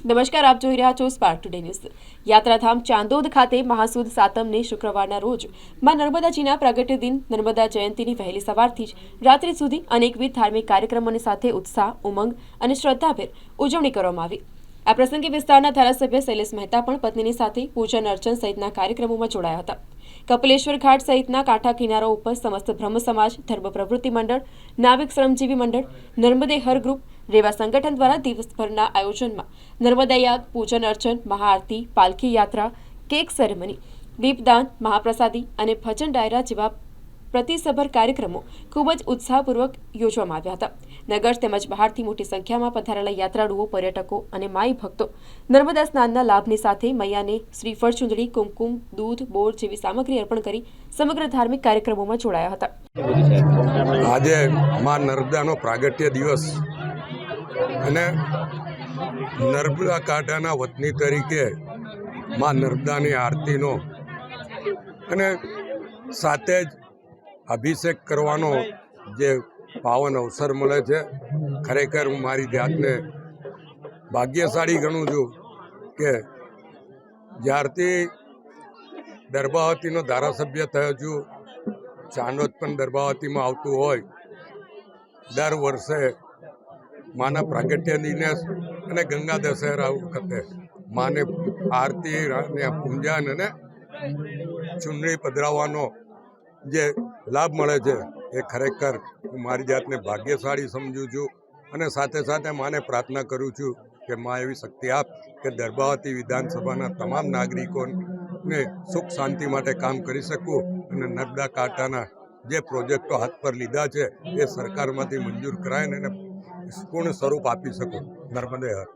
નમસ્કાર, આપ જોઈ રહ્યા છો સ્પાર્ક ટુડે ન્યૂઝ યાત્રાધામ ચાંદોદ ખાતે મહાસુદ સાતમને શુક્રવારના રોજમાં નર્મદાજીના પ્રાગટ્ય દિન, નર્મદા જયંતીની વહેલી સવારથી જ રાત્રિ સુધી અનેકવિધ ધાર્મિક કાર્યક્રમોની સાથે ઉત્સાહ, ઉમંગ અને શ્રદ્ધાભેર ઉજવણી કરવામાં આવી. આ પ્રસંગે વિસ્તારના ધારાસભ્ય શૈલેષ મહેતા પણ પત્નીની સાથે પૂજન અર્ચન સહિતના કાર્યક્રમોમાં જોડાયા હતા. કપિલેશ્વર ઘાટ સહિતના કાંઠા કિનારો ઉપર સમસ્ત બ્રહ્મ સમાજ ધર્મ પ્રવૃત્તિ મંડળ, નાવિક શ્રમજીવી મંડળ, નર્મદે હર ગ્રુપ રેવા સંગઠન દ્વારા દિવસભરના આયોજનમાં નર્મદા યાગ પૂજન અર્ચન, મહાઆરતી, પાલખી યાત્રા, કેક સેરેમની, દીપદાન, મહાપ્રસાદી અને ભજન ડાયરા જેવા પ્રતિસભર કાર્યક્રમો ખૂબ જ ઉત્સાહપૂર્વક યોજવામાં આવ્યા હતા. નગર તેમજ બહારથી મોટી સંખ્યામાં પધારેલા યાત્રાળુઓ, પર્યટકો અને માઈ ભક્તો નર્મદા સ્નાનના લાભની સાથે મૈયાને શ્રીફળ ચૂંદડી કુમકુમ, દૂધ, બોર જેવી સામગ્રી અર્પણ કરી સમગ્ર ધાર્મિક કાર્યક્રમોમાં જોડાયા હતા. આજે મા નર્મદાનો પ્રાગટ્ય દિવસ અને નર્મદા કાંઠાના વતની તરીકે માં નર્મદાની આરતીનો અને સાથે જ અભિષેક કરવાનો જે પાવન અવસર મળે છે. ખરેખર હું મારી જાતને ભાગ્યશાળી ગણું છું કે જ્યારથી દરબાવતીનો ધારાસભ્ય થયો છું. ચાંદોદ પણ દરબાવતીમાં આવતું હોય. દર વર્ષે માના પ્રાગટ્ય દિનેશ અને ગંગા દશેરા વખતે માને આરતી અને પૂંજન અને ચૂંટણી પધરાવવાનો જે લાભ મળે છે, એ ખરેખર હું મારી જાતને ભાગ્યશાળી સમજું છું અને સાથે સાથે માને પ્રાર્થના કરું છું કે માં એવી શક્તિ આપ કે દરબાવતી વિધાનસભાના તમામ નાગરિકોને સુખ શાંતિ માટે કામ કરી શકું અને નર્મદા કાંઠાના જે પ્રોજેક્ટો હાથ પર લીધા છે, એ સરકારમાંથી મંજૂર કરાય ને એને પૂર્ણ સ્વરૂપ આપી શકું નર્મદે હર.